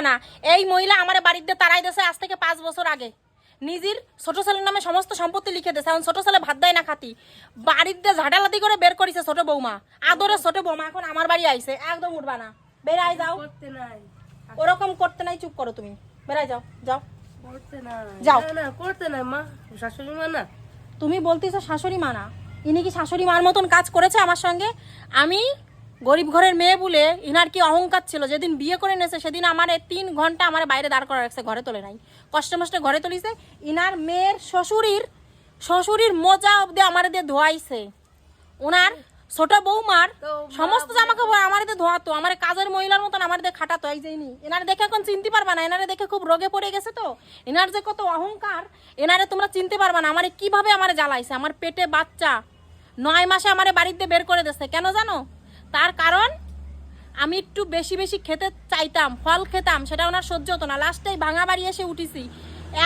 না। এই মহিলা আমার বাড়িতে তারাই দেশে আজ থেকে পাঁচ বছর আগে। নিজের ছোট ছেলের নামে সমস্ত সম্পত্তি লিখে দিয়েছে। এখন ছোট ছেলে ভাত দেয় না খাতি। বাড়িতে ঝাঁটালাতি করে বের করেছে ছোট বৌমা। আদরে ছোট বৌমা এখন আমার বাড়ি আইছে। একদম উঠবা না। বেড়াই যাও। করতে নাই। ওরকম করতে নাই চুপ করো তুমি। বেড়াই যাও যাও। যাও। না করতে নাই মা। শাশুড়ি মা না। তুমি বলতেছো শাশুড়ি মা না। ইনি কি শাশুড়ি মার মতন কাজ করেছে আমার সঙ্গে? আমি গরিব ঘরের মেয়ে বলে ইনার কি অহংকার ছিল? যেদিন বিয়ে করে নিয়েছে সেদিন আমার তিন ঘণ্টা আমার বাইরে দাঁড় করা রাখছে ঘরে তোলে নাই। কষ্টে মষ্টে ঘরে তুলিছে। ইনার মেয়ের শ্বশুরির শ্বশুরির মোজা অব্দি আমার দিয়ে ধোয়াইছে। ওনার ছোট বৌমার সমস্ত জামা কাপড় আমার দিয়ে ধোয়াতো। আমার কাজের মহিলার মতন আমার দিয়ে খাটাতো। এই যেইনি এনার দেখে এখন চিনতে পারবা না। এনারে দেখে খুব রোগে পড়ে গেছে তো। এনার যে কত অহংকার এনারে তোমরা চিনতে পারবা না। আমারে কীভাবে আমার জ্বালাইছে? আমার পেটে বাচ্চা নয় মাসে আমারে বাড়িতে বের করে দিছে কেন জানো? তার কারণ, আমি একটু বেশি বেশি খেতে চাইতাম, ফল খেতাম, সেটা ওনার সহ্য হতো না। লাস্টেই ভাঙা বাড়ি এসে উঠেছি।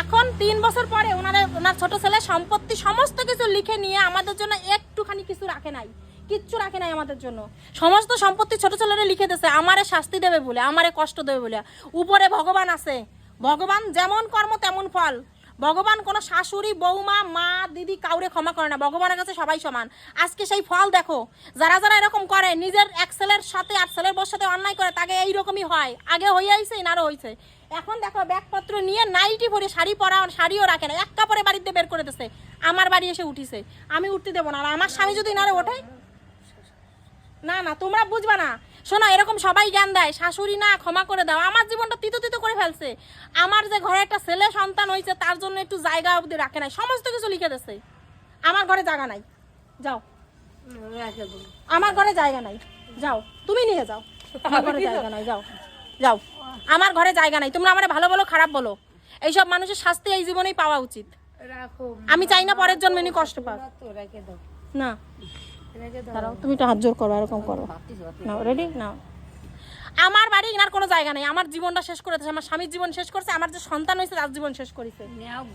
এখন তিন বছর পরে ওনারে, ওনার ছোট ছেলে সম্পত্তি সমস্ত কিছু লিখে নিয়ে আমাদের জন্য একটুখানি কিছু রাখে নাই। কিচ্ছু রাখে নাই আমাদের জন্য। সমস্ত সম্পত্তি ছোট ছেলেরা লিখে দিয়েছে, আমারে শাস্তি দেবে বলে, আমারে কষ্ট দেবে বলে। উপরে ভগবান আছে। ভগবান যেমন কর্ম তেমন ফল। ভগবান কোনো শাশুড়ি, বৌমা, মা, দিদি কাউরে ক্ষমা করে না। ভগবানের কাছে সবাই সমান। আজকে সেই ফল দেখো, যারা যারা এরকম করে, নিজের এক ছেলের সাথে আর ছেলের বউর সাথে অন্যায় করে, তাকে এইরকমই হয়। আগে হয়ে আইছে ইনারও হয়েছে এখন দেখো, ব্যাগপত্র নিয়ে নাইটি ভরে শাড়ি পরা, শাড়িও রাখে না। এক কাপড়ে বাড়িতে বের করে দিছে। আমার বাড়ি এসে উঠিছে। আমি উঠতে দেবো না। আর আমার স্বামী যদি ইনারে ওঠে? না না, তোমরা বুঝবা না। শোনো এরকম সবাই জ্ঞান দেয় শাশুড়ি না ক্ষমা করে দাও। আমার জীবনটা তিতো তিতো করে ফেলছে। আমার যে ঘরে একটা ছেলে সন্তান হয়েছে তার জন্য একটু জায়গা অবধি রাখে নাই। সমস্ত কিছু লিখে দিছে আমার ঘরে জায়গা নাই। যাও। আমার ঘরে জায়গা নাই। যাও। তুমি নিয়ে যাও। আমার ঘরে জায়গা নাই। যাও। যাও। আমার ঘরে জায়গা নাই। তোমরা আমার ভালো বলো খারাপ বলো। এইসব মানুষের শাস্তি এই জীবনেই পাওয়া উচিত। আমি চাই না পরের জন্মে কষ্ট পাক। না। দাঁড়াও তুমি একটু হাত জোর করো এরকম করো। না রেডি না আমার বাড়ি ইনার কোনো জায়গা নেই আমার জীবনটা শেষ করে আমার স্বামীর জীবন শেষ করছে আমার যে সন্তান হয়েছে তার জীবন শেষ করেছে।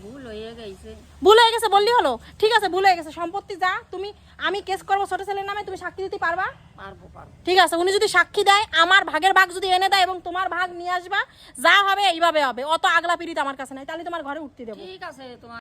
ভুল হয়ে গেছে। ভুল হয়ে গেছে বললি হলো? ঠিক আছে ভুল হয়ে গেছে। সম্পত্তি যা তুমি আমি কেস করব ছোট ছেলের নামে তুমি সাক্ষী দিতে পারবা? পারব পারব। ঠিক আছে উনি যদি সাক্ষী দেয় আমার ভাগের ভাগ যদি এনে দেয় এবং তোমার ভাগ নিয়ে আসবা যা হবে এইভাবে হবে। অত আগলা পিড়িত আমার কাছে নাই তাহলে তোমার ঘরে উঠতে দেবো। ঠিক আছে তোমার